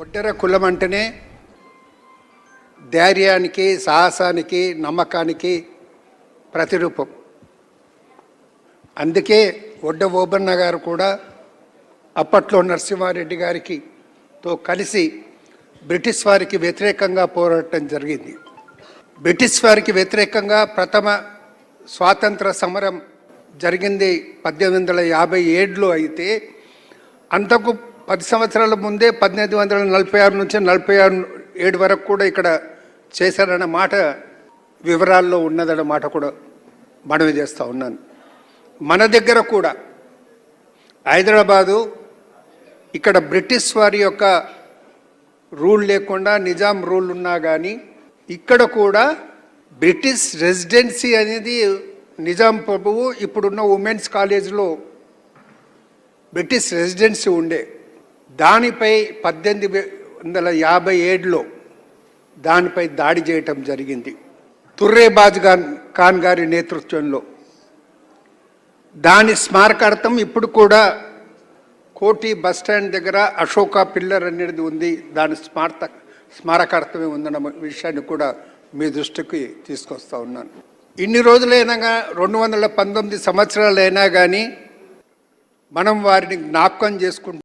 ఒడ్డెర కులం అంటేనే ధైర్యానికి సాహసానికి నమ్మకానికి ప్రతిరూపం. అందుకే ఒడ్డ ఓబన్న గారు కూడా అప్పట్లో నరసింహారెడ్డి గారికి తో కలిసి బ్రిటిష్ వారికి వ్యతిరేకంగా పోరాటం జరిగింది. బ్రిటిష్ వారికి వ్యతిరేకంగా ప్రథమ స్వాతంత్ర సమరం జరిగింది పద్దెనిమిది వందల యాభై ఏడులో అయితే అంతకు పది సంవత్సరాల ముందే పద్దెనిమిది వందల నలభై ఆరు నుంచి నలభై ఆరు ఏడు వరకు కూడా ఇక్కడ చేశారన్న మాట వివరాల్లో ఉన్నదన్న మాట కూడా మనవి చేస్తూ ఉన్నాను. మన దగ్గర కూడా హైదరాబాదు ఇక్కడ బ్రిటిష్ వారి యొక్క రూల్ లేకుండా నిజాం రూల్ ఉన్నా కానీ ఇక్కడ కూడా బ్రిటిష్ రెసిడెన్సీ అనేది నిజాం ప్రభువు ఇప్పుడున్న ఉమెన్స్ కాలేజ్లో బ్రిటిష్ రెసిడెన్సీ ఉండే. దానిపై పద్దెనిమిది వందల యాభై ఏడులో దానిపై దాడి చేయటం జరిగింది. తుర్రేబాజ్ ఖాన్ ఖాన్ గారి నేతృత్వంలో. దాని స్మారకార్థం ఇప్పుడు కూడా కోటి బస్ స్టాండ్ దగ్గర అశోక పిల్లర్ అనేది ఉంది. దాని స్మారక స్మారకార్థమే ఉందన్న విషయాన్ని కూడా మీ దృష్టికి తీసుకొస్తా ఉన్నాను. ఇన్ని రోజులైనా రెండు వందల పంతొమ్మిది సంవత్సరాలైనా కానీ మనం వారిని జ్ఞాపకం చేసుకుంటూ